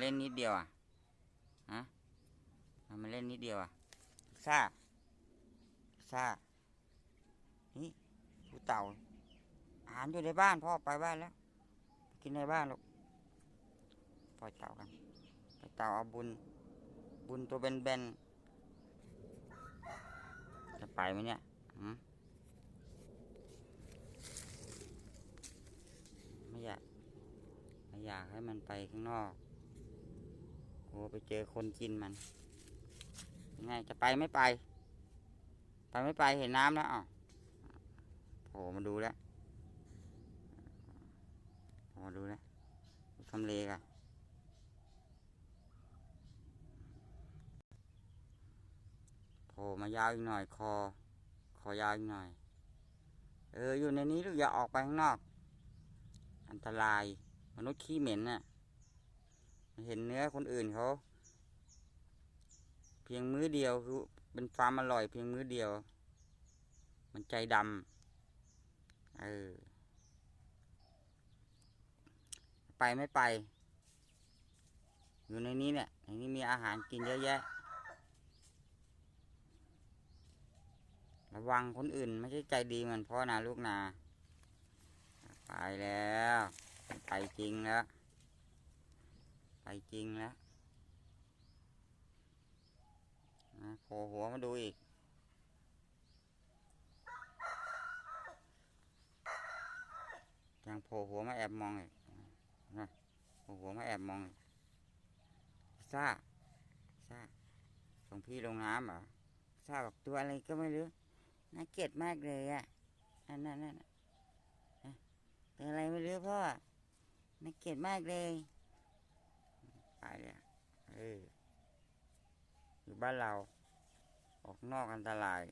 เล่นนิดเดียวอะฮะทำมาเล่นนิดเดียวอะซาซานี่ดูเต่าอาหารอยู่ในบ้านพ่อไปบ้านแล้ว กินในบ้านลูกปล่อยเต่ากันปล่อยเต่าเอาบุญ บุญตัวเบนๆจะไปไหมเนี่ยหืมไม่อยากไม่อยากให้มันไปข้างนอก กลัวไปเจอคนกินมันยังไงจะไปไม่ไป ไปไม่ไปเห็นน้ำแล้วอ้าวโผล่มาดูแล้วโผล่มาดูแล้วทำเลกันโผล่มายาวอีกหน่อยคอ คอยาวอีกหน่อย เอออยู่ในนี้ลูกอย่าออกไปข้างนอก อันตรายมนุษย์ขี้เหม็นน่ะ เห็นเนื้อคนอื่นเขา เพียงมื้อเดียวคือเป็นความอร่อยเพียงมื้อเดียว มันใจดำเออไปไม่ไป อยู่ในนี้เนี่ยในนี้มีอาหารกินเยอะแยะ ระวังคนอื่นไม่ใช่ใจดีเหมือนพ่อนาลูกนา ไปแล้ว ไปจริงแล้ว จริงแล้วนะโผล่หัวมาดูอีก ยังโผล่หัวมาแอบมองอีกนะโผล่หัวมาแอบมองอีกซ่าซ่าส่งพี่ลงน้ำเหรอซ่าบอกตัวอะไรก็ไม่รู้ น่าเกลียดมากเลยอะนั่นนั่นนั่นตัวอะไรไม่รู้พ่อ น่าเกลียดมากเลย ไปเลยเอออยู่ บ้านเรา ออกนอกอันตราย